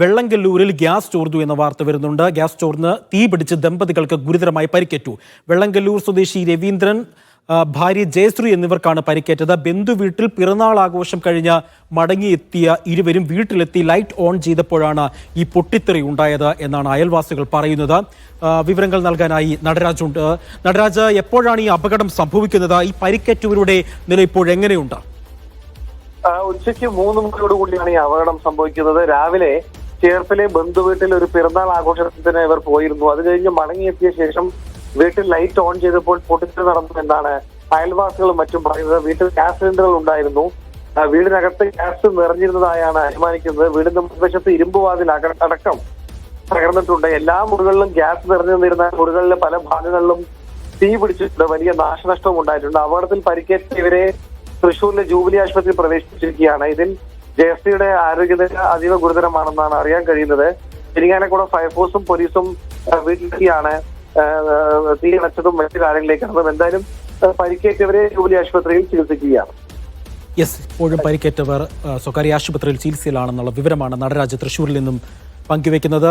വെള്ളങ്കല്ലൂരിൽ gas ചോർന്നു എന്ന വാർത്ത വരുന്നുണ്ട്. ഗ്യാസ് ചോർന്ന് തീ പിടിച്ച് ദമ്പതികൾക്ക് ഗുരുതരമായി പരിക്കേറ്റു. വെള്ളങ്കല്ലൂർ സ്വദേശി രവീന്ദ്രൻ ഭാര്യ ജയശ്രീ എന്നിവർക്കാണ് പരിക്കേറ്റത്. ബന്ധു വീട്ടിൽ പിറന്നാൾ ആഘോഷം കഴിഞ്ഞ് മടങ്ങിയെത്തിയ ഇരുവരും വീട്ടിലെത്തി ലൈറ്റ് ഓൺ ചെയ്തപ്പോഴാണ് ഈ പൊട്ടിത്തെറി ഉണ്ടായത് എന്നാണ് അയൽവാസികൾ പറയുന്നത്. വിവരങ്ങൾ നൽകാനായി നടരാജ് ഉണ്ട് നടരാജ് എപ്പോഴാണ് ഈ അപകടം സംഭവിക്കുന്നത്? ഈ പരിക്കേറ്റവരുടെ നില ആ, ഉച്ചയ്ക്ക് മൂന്ന് മണിയോടുകൂടിയാണ് ഈ അപകടം സംഭവിക്കുന്നത്. രാവിലെ ചേർപ്പിലെ ബന്ധുവീട്ടിൽ ഒരു പിറന്നാൾ ആഘോഷത്തിന് ഇവർ പോയിരുന്നു. അത് കഴിഞ്ഞ് മടങ്ങിയെത്തിയ ശേഷം വീട്ടിൽ ലൈറ്റ് ഓൺ ചെയ്തപ്പോൾ പൊട്ടിത്തെറി നടന്നു എന്നാണ് അയൽവാസികളും മറ്റും പറയുന്നത്. വീട്ടിൽ ഗ്യാസ് സിലിണ്ടറുകൾ ഉണ്ടായിരുന്നു. വീടിനകത്ത് ഗ്യാസ് നിറഞ്ഞിരുന്നതായാണ് അനുമാനിക്കുന്നത്. വീടിന്റെ മുൻവശത്ത് ഇരുമ്പ് വാതിൽ അടക്കം തകർന്നിട്ടുണ്ട്. എല്ലാ മുറികളിലും ഗ്യാസ് നിറഞ്ഞു നിന്നിരുന്ന മുറികളിലെ പല ഭാഗങ്ങളിലും തീ പിടിച്ചിട്ടുണ്ട്. വലിയ നാശനഷ്ടവും ഉണ്ടായിട്ടുണ്ട്. അപകടത്തിൽ പരിക്കേറ്റ ഇവരെ തൃശൂരിലെ ജൂബിലി ആശുപത്രിയിൽ പ്രവേശിപ്പിച്ചിരിക്കുകയാണ്. ഇതിൽ ജയശ്രീയുടെ ആരോഗ്യനില അതീവ ഗുരുതരമാണെന്നാണ് അറിയാൻ കഴിയുന്നത്. പെരിങ്ങാനക്കുളം ഫയർഫോഴ്സും പോലീസും വീട്ടിലെത്തിയാണ് തീയണച്ചതും മറ്റു കാര്യങ്ങളിലേക്ക് നടന്നത്. എന്തായാലും പരിക്കേറ്റവരെ ജൂബിലി ആശുപത്രിയിൽ ചികിത്സിക്കുകയാണ്. യെസ് ഇപ്പോഴും പരിക്കേറ്റവർ സ്വകാര്യ ആശുപത്രിയിൽ ചികിത്സയിലാണെന്നുള്ള വിവരമാണ് നടരാജ് തൃശൂരിൽ നിന്നും പങ്കുവെക്കുന്നത്